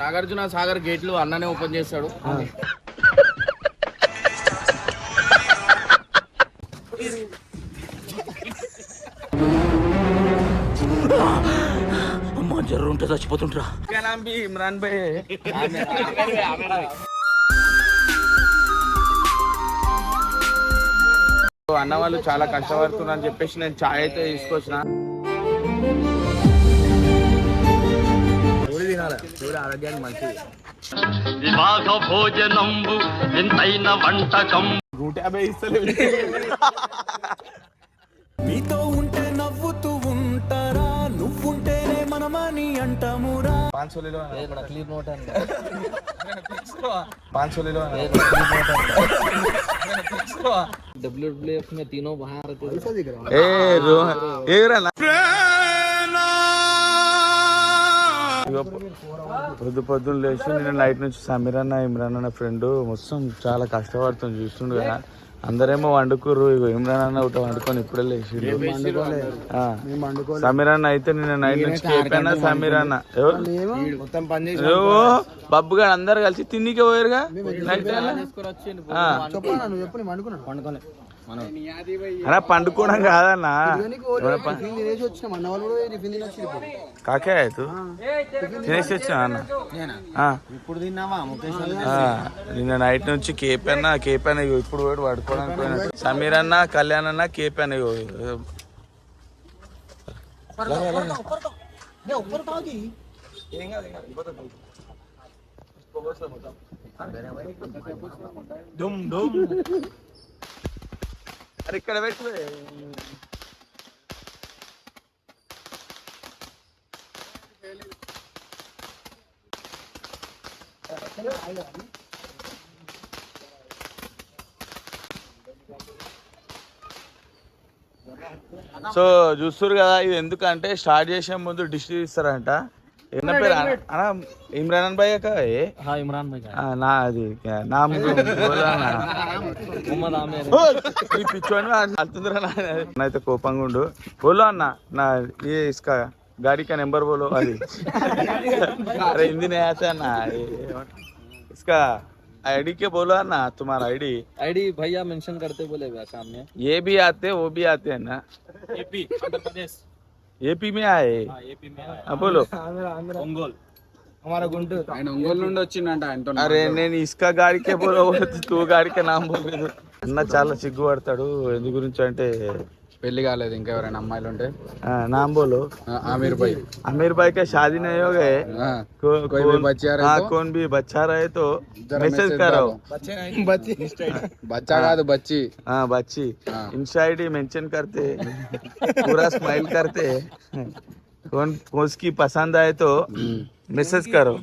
నాగార్జున సాగర్ గేట్లు అన్ననే ఓపెన్ చేస్తాడు. అమ్మా జర్రు ఉంటే చచ్చిపోతుంటరా ఇమ్రాన్ భాయ్ అన్న వాళ్ళు చాలా కష్టపడుతున్నారు అని చెప్పేసి నేను చాయ్ అయితే తీసుకొచ్చిన. ఆరోగ్యానికి మంచిది. వివాహ భోజనంబు వింతైన వంటకం. నూట యాభై ఇస్తలేదు మీతో ఉంటే మనమని అంటామురా पाँच सौ ले लो बड़ा क्लियर नोट है पाँच सौ ले लो डब्ल्यू में तीनों बाहर थे ए रो ఏ రా పొద్దు పొద్దున్న లేచి నేను నైట్ నుంచి సమీర్ అన్న ఇమ్రాన్ అన్న ఫ్రెండ్ మొత్తం చాలా కష్టపడుతుంది చూస్తుండు కదా అందరేమో వండుకుర్రు ఇగో ఇమ్రాన్ అన్న ఒకటి వండుకొని ఇప్పుడే లేచి సమీర్ అన్న అయితే నిన్న నైట్ నుంచి చెప్పానా సమీర్ అన్న. ఎవరు? మొత్తం పని బబ్బు గారు అందరు కలిసి తిన్నికే పోయారుగా? నైట్ ఆ. అన్నా పండుకోవడం కాదన్నా. కాకే ఆಯ್ತು తినేసి వచ్చినా అన్న. ఆ. ఆ, నిన్న నైట్ నుంచి కేప్ అన్న కేప్ అన్న ఇగో ఇప్పుడు కూడా పడుకోవడానికి పోయినట్టు సమీర్ అన్న కళ్యాణ్ అన్న కేప్ అన్న దుమ్ దుమ్. అరే ఇక్కడ పెట్టు సో చూస్తారు కదా ఇది ఎందుకంటే స్టార్ట్ చేసే ముందు డిష్ ఇస్తారంట ఎన్న పేరు అన్న అన్న, ఇమ్రాన్ భాయ్ అక్క ఏ? हाँ इमरान भाई का ఆ, నా అది నా मोहम्मद आमिर ఈ పిచ్చోని అంటుందిరా అయితే కోపంగా ఉండు బోలో అన్న నా ये इसका गाड़ी का नंबर बोलो अरे अरे हिंदी नहीं आता है ना ये- इसका आईडी के बोलो ना तुम्हारा आईडी आईडी भैया मेंशन करते बोले भैया शाम में ये भी आते वो भी आते हैं ना एपी आंध्र प्रदेश ఏపీ में आए एपी में हाँ, बोलो ఒంగోలు ఆయన ఒంగోలు నుండి వచ్చిండంట ఆయనతో అరే నేను ఇసుక గాడికే బోలో తూ గాడికే నామ్ బోలేదు అన్న చాలా సిగ్గుపడతాడు ఎందు గురించి అంటే పెళ్లి కాలేదు ఇంకా ఎవరైనా అమ్మాయిలు ఉంటే ఆ, నామ్ బోలో ఆ, ఆమీర్ భాయ్ आमिर भाई का शादी नहीं हो गए ఆ, को, कोई भी बच्चा रहे हाँ, तो? कौन भी बच्चा रहे तो जरा मैसेज मैसेज करो डालो। बच्चा కాదు బచ్చి हाँ बच्ची हाँ। इंस्टा आईडी मेंशन करते पूरा स्माइल करते कौन उसकी पसंद आए तो मैसेज करो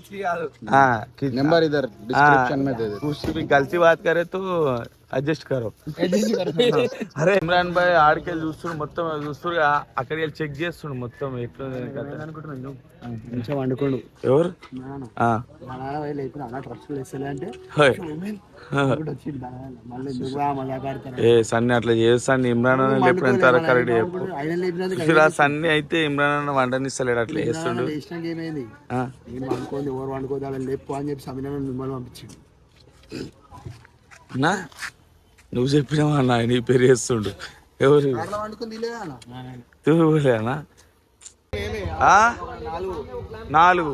हाँ कि- నెంబర్ ఇద్దరు డిస్క్రిప్షన్ में दे दे कुछ भी गलती बात करे तो అడ్జస్ట్ కరో అరే ఇమ్రాన్ భాయ్ ఆడికెళ్ళి చూస్తుడు మొత్తం చూస్తుడు అక్కడికి వెళ్ళి చెక్ చేస్తుండు మొత్తం ఎట్లుంది మంచిగా వండుకోండు ఎవరు ఏ సన్ని అట్లా చేస్తాను ఇమ్రాన్ అన్న లేపు ఎంత కరెక్ట్ చెప్పు. ఆయన సన్ని అయితే ఇమ్రాన్ అన్న వండనిస్తలేడు అట్లా చేస్తుండు. వండుకోండి ఎవరు లేపు అని చెప్పి మిమ్మల్ని పంపించిండు. నా? నువ్వు చెప్పినావా అన్న నీ పేరు చేస్తుండు. ఎవరు? ఆ? నాలుగు.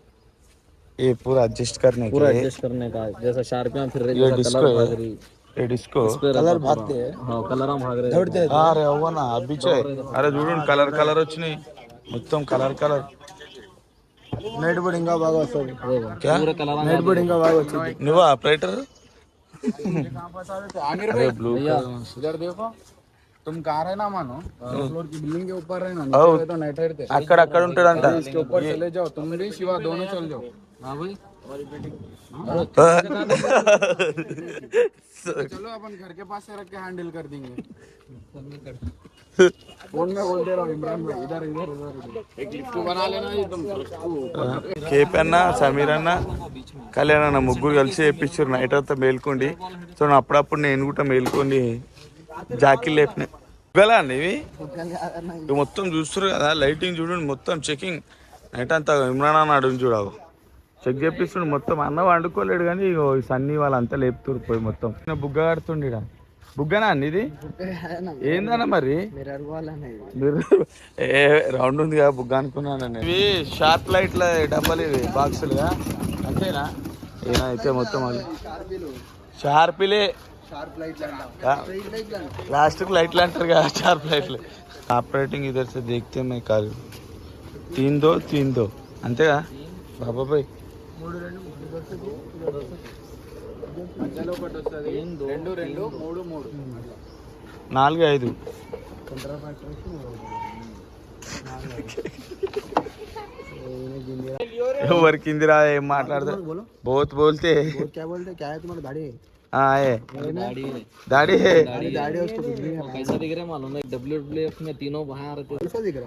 ये पूरा एडजस्ट करने के पूरा लिए एडजस्ट करने का है। जैसा शार्पियां फिर रही ये जैसा डिस्को कलर है। भाग रही ये डिस्को कलर भागते हैं हाँ कलर हम भाग रहे हैं అరే అవ్వనా అబ్బిచ్చే అరే చూడండి కలర్ కలర్ వచ్చినాయి మొత్తం కలర్ కలర్ నైట్ బోర్డ్ ఇంకా బాగా వస్తుంది क्या पूरा कलर నైట్ బోర్డ్ ఇంకా బాగా వచ్చింది నువ్వా ఆపరేటర్ అరే బ్లూ इधर देखो तुम कहाँ रहना मानो फ्लोर की बिल्डिंग के ऊपर रहना आओ। नीचे तो नहीं ठहरते అక్కడ అక్కడ ఉంటాడంట इसके ऊपर चले जाओ तुम भी शिवा दोनों चल जाओ हाँ भाई चलो अपन घर के पास से रख के हैंडल कर देंगे फोन में बोलते रहो इमरान भाई इधर इधर इधर इधर। एक लिफ्ट बना लेना ये तुम కేపీ అన్న సమీర్ అన్న కళ్యాణ్ అన్న ముగ్గురు కలిసి చేయించారు నైట్ అంతా మేల్కోండి సో నా అప్పుడప్పుడు నేను కూడా మేల్కొని జాకీ లేపిన ఇవ్వలా అండి ఇవి ఇవి మొత్తం చూస్తారు కదా లైటింగ్ చూడండి మొత్తం చెకింగ్ నైట్ అంతా ఇమ్రాన్ అన్న అడుగు చూడవు చెక్ చేపిస్తుండు మొత్తం అన్న వండుకోలేడు కానీ ఇగో ఈ సన్నీ వాళ్ళంతా లేపుతురు పోయి మొత్తం నా బుగ్గ కడుతుండి ఈడ. బుగ్గనా అండి ఇది ఏందన్న మరి మీరు ఏ రౌండ్ ఉంది కదా బుగ్గ అనుకున్నాను నేను. ఇవి షార్ప్ లైట్ల డబ్బాలు ఇవి బాక్సులుగా అంతేనా ఏమైతే మొత్తం అది షార్పిలే ప్లాస్టిక్ లైట్లు అంటారు కదా షార్ప్ లైట్లు ఆపరేటింగ్ ఇద్దరు से देखते मैं కాదు తీన్ దో తీన్ దో అంతేగా బాబాయ్ మధ్యలో ఒకటి వస్తుంది రెండు రెండు మూడు మూడు నాలుగు ఐదు ఎవరి కింది రా ఏం మాట్లాడదు బోత్ బోల్తే क्या बोलते क्या है तुम्हारा दाढ़ी ఆ, ఏ गाड़ी है దాడి హే दाढ़ी है उसको कुछ नहीं है कैसा दिख रहा है मालूम है डब्ल्यू डब्ल्यू एफ में तीनों बाहर रहते थे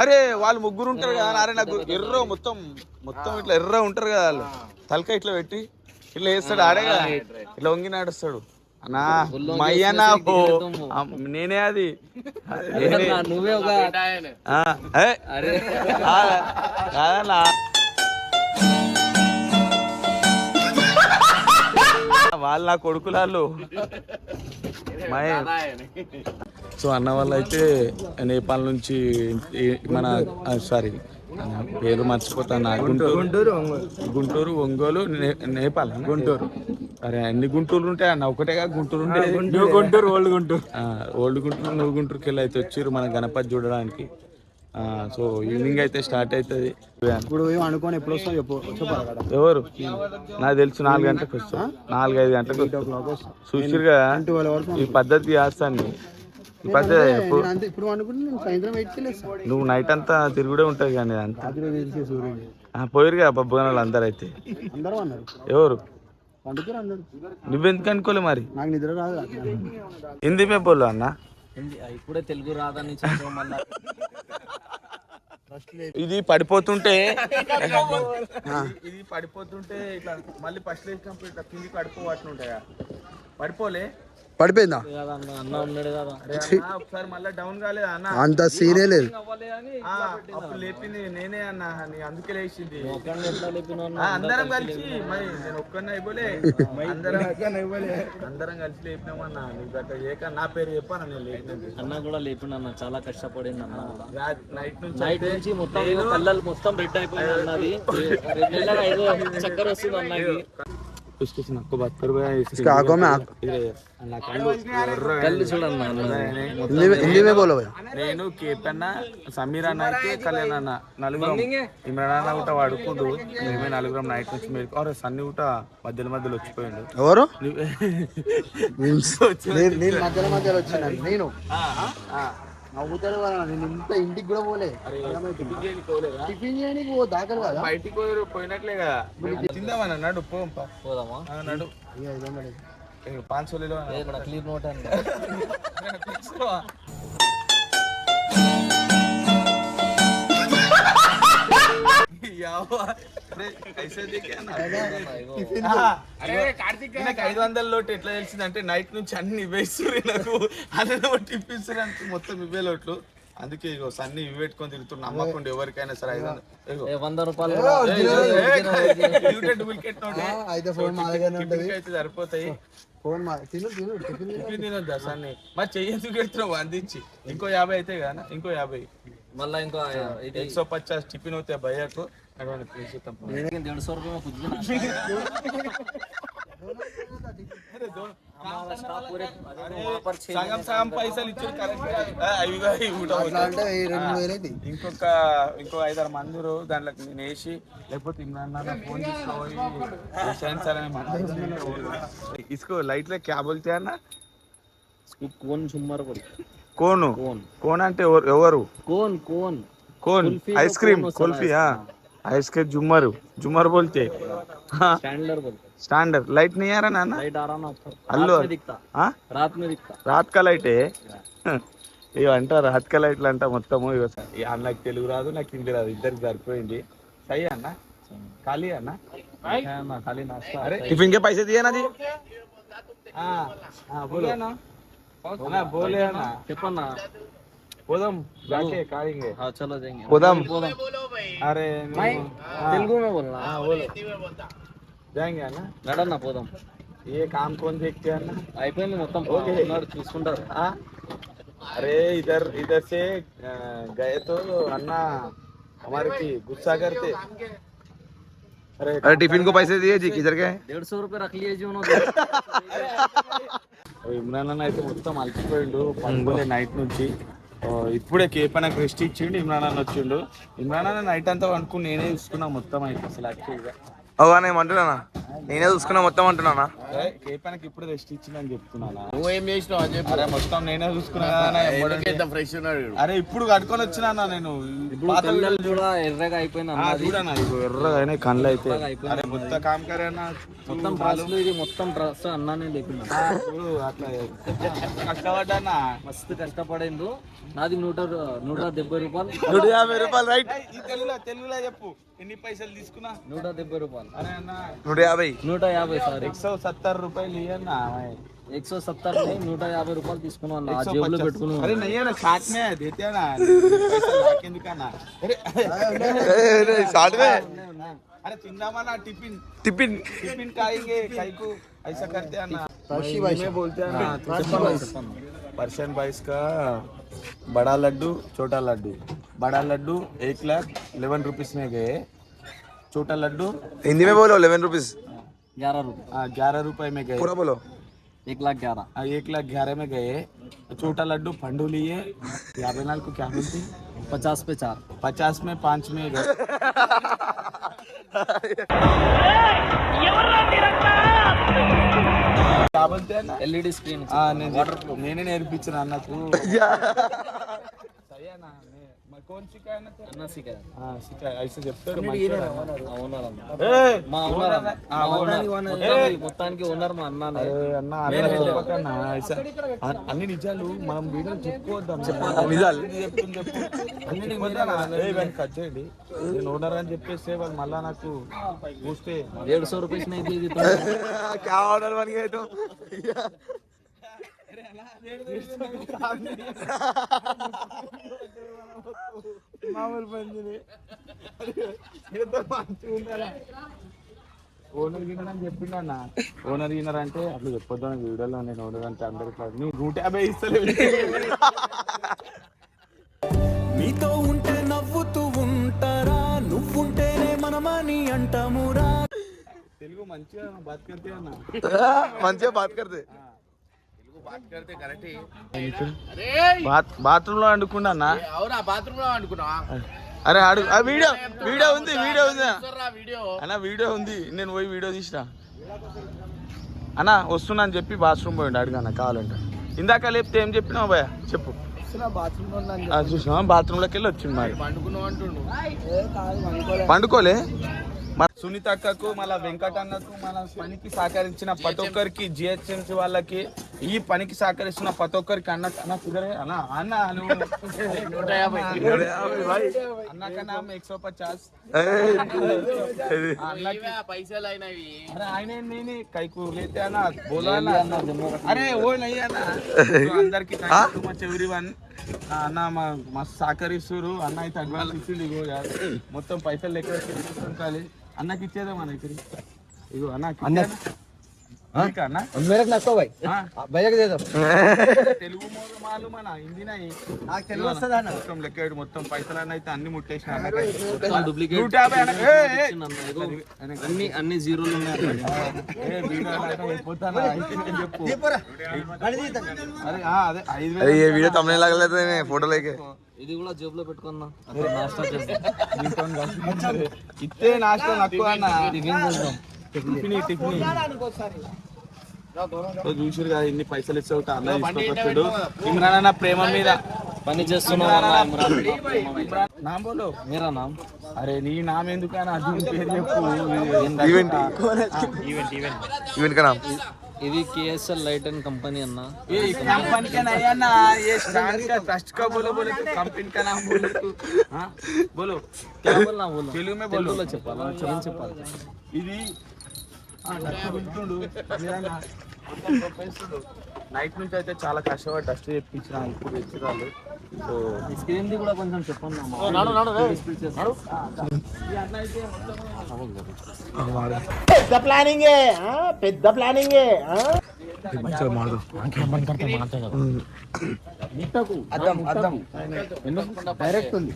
అరే వాళ్ళు ముగ్గురు ఉంటారు కదా అరే నాకు ఎర్ర మొత్తం మొత్తం ఇట్లా ఎర్ర ఉంటారు కదా వాళ్ళు. తలక ఇట్లా పెట్టి ఇట్లా వేస్తాడు ఆడే కదా. ఇట్లా వంగి నాడుస్తాడు అన్నా మయ్యనా నేనే అది. నువ్వే ఒక కాదన్నా. వాళ్ళు నా కొడుకులాళ్ళు. మై సో అన్న వాళ్ళు అయితే నేపాల్ నుంచి మన సారీ పేరు మర్చిపోతాను గుంటూరు గుంటూరు గుంటూరు ఒంగోలు నేపాల్ గుంటూరు. అరే అన్ని గుంటూరు ఉంటాయి అన్న? ఒకటేగా గుంటూరు ఉంటే గుంటూరు. ఓల్డ్ గుంటూరు. ఓల్డ్ గుంటూరు నువ్వు గుంటూరుకి వెళ్ళి అయితే వచ్చారు మన గణపతి చూడడానికి. సో ఈవినింగ్ అయితే స్టార్ట్ అవుతుంది ఇప్పుడు అనుకోని ఎప్పుడు వస్తావు చెప్పు ఎవరు? నాకు తెలుసు నాలుగు గంటలకు వస్తాం. నాలుగు ఐదు గంటలకు వస్తాం. చూసిరుగా ఈ పద్ధతి చేస్తాను ఇప్పుడు సాయంత్రం నువ్వు నైట్ అంతా తిరుగుడే ఉంటుంది కానీ అంతా. పోయిరుగా బొబ్బగనాలు అందరు అయితే ఎవరు? నువ్వెందుకు అనుకోలే మరి? నాకు నిద్ర రాదు హిందీ మే బోలు అన్న ఇప్పుడే తెలుగు రాదని ఇది పడిపోతుంటే ఇది పడిపోతుంటే ఇట్లా మళ్ళీ ఫస్ట్ వేసినప్పుడు ఇట్లా కిందికి పడిపోవట్లు ఉంటాయా పడిపోలే. పడిపోయిందా? అంత సీనే లేదు. అన్న. కూడా అన్న చాలా కష్టపడింది అన్న. నైట్ నుంచి మొత్తం మొత్తం రెడ్ అయిపోయింది అన్నది చక్కెర వస్తుంది అన్నకి उसके से आपको बात कर रहा है इसका आंखों में आंख- నా కళ్ళు ఎర్రగా కళ్ళు చూడన్న అన్న హిందీ में हिंदी में बोलो भैया నేను కేపన్న సమీర్ అన్న అయితే కళ్యాణ్ అన్న నలుగురం ఇమ్రాన్ అన్న కూడా వాడుకుంటూ మేమే నలుగురం నైట్ నుంచి మీరు అరే సన్ని కూడా మధ్యలో మధ్యలో వచ్చిపోయిండు ఎవరు నువ్వే- నేను నేను మధ్యలో మధ్యలో వచ్చినాను నేను కదా నేను ఇంత ఇంటికి కూడా పోలే. టిఫిన్ చేయడానికి పో దాఖలు కదా. బయటికి పోయి పోయినట్లే కదా. తిందామని నడు పోంపా పోదామా? నడు. ఇక ఇదో మరి. పాన్ సోలీలో ఏ నకిలీ నోట్ అండి ఐదు వందల లోటు ఎట్లా తెలిసిందంటే నైట్ నుంచి అన్ని ఇవ్వేస్తుంది నాకు అదే టిప్ అంటే. మొత్తం ఇవే లోట్లు. అందుకే ఇగో సన్ని ఇవి పెట్టుకొని తిరుగుతుంది నమ్మకుండా ఎవరికైనా సరే ఐదు వందలు వంద రూపాయలు సరిపోతాయి. మరి అందించి. ఇంకో యాభై అయితే కానీ ఇంకో యాభై. మళ్ళీ ఇంకో ఎక్సో పచ్చా టిఫిన్ అవుతాయి భయ్యకు. ఇంకొక ఇంకో ఐదారు మంది దాంట్లో నేను వేసి లేకపోతే ఇసుకో లైట్లో ఇసుకో లైట్లో క్యా కోన్ సుమ్మర్ కోన్ కోన్ అంటే ఎవరు కోన్ కోన్ కోన్ ice cream kulfi ice cream జుమ్మరు జుమ్మర్ బోల్తే स्टैंडलर बोल స్టాండర్డ్ లైట్ नहीं आ रहा ना लाइट आ रहा ना ऊपर अल्लू रात में दिखता हाँ? रात में दिखता రాత్ కా లైటే ఇవి అంట రాత్ కా లైట్లు అంట మొత్తము ఇగో స- ఈ అన్నకి తెలుగు రాదు నాకు హిందీ రాదు ఇద్దరికి సరిపోయింది సై అన్న ఖాళీ అన్న है ना खाली नाश्ता అరే టిఫిన్ के पैसे दिए ना जी हाँ हाँ बोलो ना ना बोले ना చెప్పన్నా పోదాం जाके खाएंगे हाँ चलो जाएंगे పోదాం పోదాం అరే मैं నువ్వు- तेलुगु में बोलना हाँ बोलो जाएंगे అన్న నడన్నా పోదాం ये काम कौन देखते हैं అన్న అయిపోయింది మొత్తం ఓకే. ఉన్నారు, చూసుకుంటారు हाँ? अरे इधर इधर से अ, गए तो अन्ना हमारे की गुस्सा करते अरे अरे टिफिन को पैसे दिए जी किधर गए डेढ़ सौ रुपये रख लिए जी उन्होंने ఇమ్రాన్ అన్న అయితే మొత్తం అలసిపోయిండు పనుకోలే నైట్ నుంచి ఆ, ఇప్పుడే కేపీ నాకు రెస్ట్ ఇచ్చిండు ఇమ్రాన్ అన్న వచ్చిండు. ఇమ్రాన్ అన్న నైట్ అంతా అనుకుని నేనే చూసుకున్నా మొత్తం అయితే అసలు యాక్చువల్గా ఏమంటున్నా నేను చూసుకున్నా మొత్తం అంటున్నానా? కేప్ అన్నకి ఇప్పుడు రెస్ట్ ఇచ్చిందని చెప్తున్నానా? నువ్వేం చేసినావు అని చెప్పి. అరే మొత్తం నేనే చూసుకున్నా ఫ్రెష్ ఉన్నాడు వీడు. అరే ఇప్పుడు కట్టుకొని వచ్చినా అన్న నేను. ఇప్పుడు ఎర్రగా చూడన్నా ఇప్పుడు ఎర్రగా అయినాయి కళ్ళు అయితే అయిపోయింది. అరే మొత్తం కామ్ కరే అన్న మొత్తం డ్రెస్సులు ఇది మొత్తం డ్రెస్ అన్నానే చూడు అట్లా కష్టపడ్డానా మస్తు కష్టపడిండు. నాది నూట నూట డెబ్బై రూపాయలు. నూట యాభై రూపాయలు రైట్ తెలుగులో తెలుగులో చెప్పు. ఎన్ని పైసలు తీసుకున్నా? నూట డెబ్బై రూపాయలు. అరే అన్న. నూట యాభై నూట యాభై సారీ एक सौ सत्तर रुपए लिए ना मैं एक सौ सत्तर నూట యాభై రూపాయలు తీసుకున్నాం అన్న ఆ 150 జేబులో పెట్టుకున్నాం अरे नहीं है ना साथ में है देते हैं ना पैसा लाके दुकाना अरे साठ में अरे चिंदा ना टिफिन टिफिन टिफिन खाएंगे खाई को ऐसा करते हैं ना फर्शी भाई में बोलते हैं ना पर्शियन बाइस का बड़ा लड्डू छोटा लड्डू बड़ा लड्डू एक लाख इलेवन रुपीस में गए छोटा लड्डू हिंदी में बोलो इलेवन रुपीज ग्यारह रुपये ग्यारह रुपए में गए पूरा बोलो एक लाख ग्यारह हाँ, एक लाख ग्यारह में गए छोटा लड्डू पंडू लिए याभे नाल को क्या बोलती पचास पे चार पचास में पाँच में गए क्या बोलते हैं ना ఎల్ఈడి స్క్రీన్ हाँ, నేను చెప్ప- నేనే నేర్పించిన అన్నకు సరే అన్ని నిజాలు మనం వీడియో చెప్పుకోవద్దాం నిజాలు కట్ నేను ఓనర్ అని చెప్పేస్తే వాళ్ళు మళ్ళా నాకు చూస్తే ఏడు సో రూపాయలు అయితే మామూలు పంచిని ఓనర్ గిన్నర్ చెప్పిండు అన్న ఓనర్ గిన్నర్ అంటే అట్లా చెప్పొద్దు అని వీడియోలో నేను ఓనర్ అంటే అందరికీ నువ్వు నూట యాభై ఇస్తలేవు నీతో ఉంటే నవ్వుతూ ఉంటారా? నువ్వుంటేనే మనమని అంటామురా? తెలుగు మంచిగా బాత్ కడితే అన్న మంచిగా బాత్ కడితే బాత్రూమ్లో వండుకున్నా అన్న. అవునా బాత్రూమ్లో అరే అడుగు. ఆ వీడియో వీడియో ఉంది వీడియో ఉంది. వీడియో? అన్న వీడియో ఉంది. నేను పోయి వీడియో తీసిన. అన్న వస్తున్నా అని చెప్పి బాత్రూమ్ పోయిండు. అడుగు అన్న కావాలంటే. ఇందాక లేపితే ఏం చెప్పినావు భయ చెప్పు. ఆ, చూసినావా? బాత్రూమ్లోకి వెళ్ళి వచ్చింది మరి పండుకోలే సునీత సునీతక్కకు మళ్ళీ వెంకటన్నకు మన పనికి సహకరించిన ప్రతి ఒక్కరికి జిహెచ్ఎంసి వాళ్ళకి ఈ పనికి సహకరిస్తున్న ప్రతి ఒక్కరికి అన్న అన్న కుదరే అన్న అన్న అన్నకన్నా ఎక్స్ పచాస్ ఆయన నేను కైకు లేతే అన్న బోలా అన్న అరే ఓ నయ్యా అందరికి చెవిరి వన్ అన్న మా మస్తు సహకరిస్తారు అన్న అయితే అడ్వాన్స్ ఇచ్చింది ఇగో మొత్తం పైసలు లెక్క అన్నకి ఇచ్చేదే మన ఇక్కడికి. ఇగో అన్న मेरे को नक्को भाई ఆ, भैया को दे दो తెలుగు మోగ మాలు మన హిందీనా నాకు తెలుగు వస్తుందా అన్న? మొత్తం లెక్క వేయడు, మొత్తం పైసలు అన్న అయితే అన్ని ముట్టేసిన అన్నకైతే. డూప్లికేట్ నూట యాభై అన్న. ఏ, ఏ. అన్ని అన్ని జీరోలు ఉన్నాయి ఏ, వీడియో అలాగే అయిపోతానా? అయితే నేను చెప్పు దీపురా. బండి తీద్దాం. అరే ఆ, అదే ఐదు अरे వేలు ये वीडियो तमने लग लेते हैं फोटो लेके ఇది కూడా జేబులో పెట్టుకున్నా అక్కడ నాస్టా చేస్తాం నీతోని కలిసి ఇస్తే నాశనం తక్కువ అన్న టిఫిన్ టిఫిన్ చూసారు కదా ఇన్ని పైసలు ఇస్తే ఒకటి అన్న తీసుకొచ్చాడు ఇమ్రాన్ అన్న ప్రేమ మీద పని చేస్తున్నాం అన్న ఇమ్రాన్ ఇమ్రాన్ నా బోలో మీరా నామ్ అరే నీ నామ ఎందుకని అర్జున్ పేరు చెప్పు इवेंट इवेंट का नाम ఇది కేఎస్ఎల్ లైట్ అండ్ కంపెనీ అన్న ये कंपनी का नहीं है ना ये स्टार का ट्रस्ट का बोलो बोले तो कंपनी का नाम बोलो तू हाँ बोलो क्या बोलना बोलो తెలుగు में बोलो తెలుగులో చెప్పాలా క్షమించి చెప్పాలి ఇది నైట్ నుంచి అయితే చాలా కష్టపడి డస్ట్ తెప్పించిన ఇప్పుడు సో స్క్రీన్ ది కూడా కొంచెం చెప్పండి అన్న. ఈ అన్న అయితే మొత్తం అద్దం అద్దం డైరెక్ట్ ఉంది.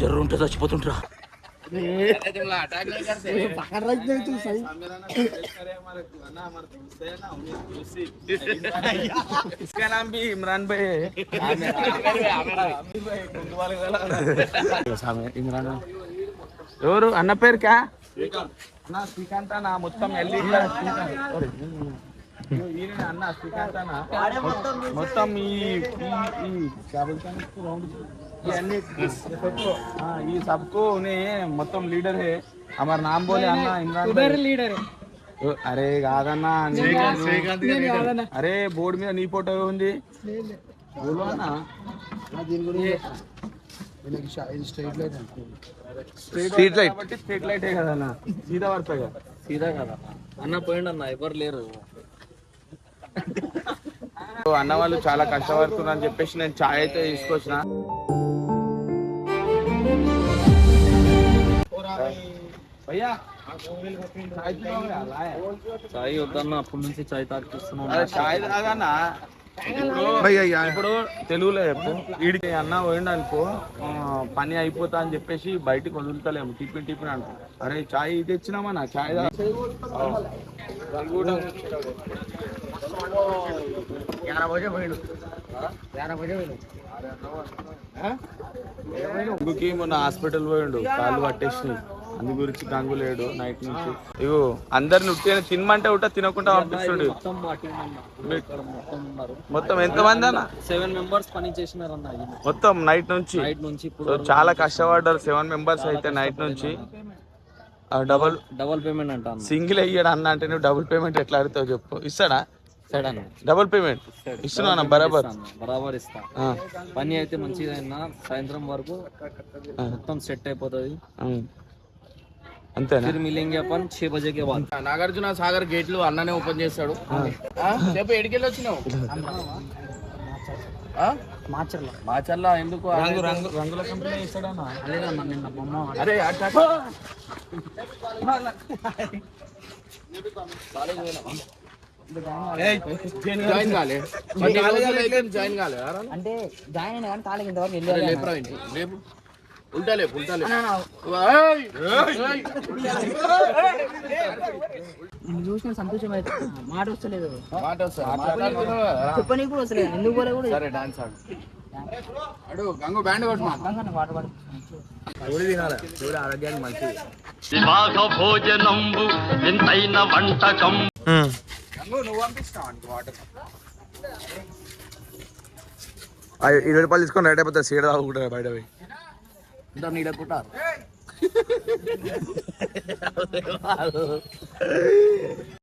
జ్వరం ఉంటే చచ్చిపోతుంటరా ఇమ్రాన్ భాయ్ ఎవరు అన్న పేరు క్యా అన్న శ్రీకాంత్ అన్న మొత్తం ఎల్ అన్న శ్రీకాంత్ అన్న మొత్తం ఈ రౌండ్ ఈ क्या बोलते हैं इसको round? ये अन्य सबको हाँ ये सबको उन्हें మొత్తం లీడర్ है हमारा नाम बोले అన్న ఇమ్రాన్ లీడర్ అరే కాదన్నా నీ- అరే బోర్డు మీద నీ ఫోటో ఉంది బోలు అన్న దీని గురించి వీళ్ళకి షా- ఇది స్ట్రైట్ లైట్ అనుకో Street light. కాబట్టి స్ట్రీట్ లైట్ కదన్న సీదా పడతాయి కదా సీదా కదా అన్న పోయిండు అన్న ఎవరు లేరు సో అన్న వాళ్ళు చాలా కష్టపడుతున్నారు అని చెప్పేసి నేను చాయ్ అయితే తీసుకొచ్చిన చాయ్ వద్దన్న అప్పటి నుంచి చాయ్ తాగిస్తున్నాం ఇప్పుడు తెలుగులో చెప్పు వీడికి అన్న పోయిండు అనుకో పని అయిపోతా అని చెప్పేసి బయటకు వదులుతలేము. టిఫిన్ టిఫిన్ అనుకో అరే చాయ్ తెచ్చినామా తెచ్చినామన్నా చాయ్ పోయిండు. పోయిండు. గంగుకి మొన్న హాస్పిటల్ పోయిండు కాళ్ళు పట్టేసి అందు గురించి గంగు లేడు నైట్ నుంచి. ఇగో అందరిని ఉట్టిన తినమంటే ఉట్ట తినకుండా పంపిస్తుండు. మొత్తం మా టీం అన్న? సెవెన్ మెంబర్స్ పని ఇది మొత్తం నైట్ నుంచి. నైట్ నుంచి సో ఇప్పుడు చాలా కష్టపడ్డారు సెవెన్ మెంబర్స్ అయితే నైట్ నుంచి. డబుల్ డబల్ పేమెంట్ అంట సింగిల్ అయ్యాడు అన్న అంటే నువ్వు డబుల్ పేమెంట్ ఎట్లా అడుగుతావు చెప్పు. ఇస్తాడా? డబుల్ పేమెంట్ ఇస్తున్నా బరాబర్. బరాబర్ ఇస్తా. పని అయితే మంచిగా సాయంత్రం వరకు మొత్తం సెట్ అయిపోతుంది. అంతే మిలింగ్ అప్పన్ చే బజే నాగార్జున సాగర్ గేట్లు అన్ననే ఓపెన్ చేస్తాడు. రేపు ఎడికెళ్ళి వచ్చినావు మాచర్ల. ఎందుకు? రంగుల కంపెనీ ఇస్తాడన్నా. అరే జాయిన్ కాలే. కొన్ని రోజులైతే జాయిన్ కాలే. అంటే జాయిన్ అయినా కానీ కాలేజ్ ఇంతవరకు వెళ్ళాలి లేపురా ఇంటి లేపు. లేపు చూసిన సంతోషం అయితే. మాట వస్తలేదు. మాట కదా. చెప్పని కూడా వస్తలేదు. ఎందుకు పోలే కూడా? సరే డాన్స్ ఆడు. అడు గంగు బ్యాండ్ కొట్టు మా. చెప్పంగానే పాట పాడు. ఆరోగ్యానికి మంచిది? వివాహ భోజనంబు వింతైన వంటకం. ఇరవై రూపాయలు తీసుకొని రైట్ అయిపోతుంది సీడ తాగుకుంటారు బయట పోయి? ఇద్దరు నీడ కుట్టారు.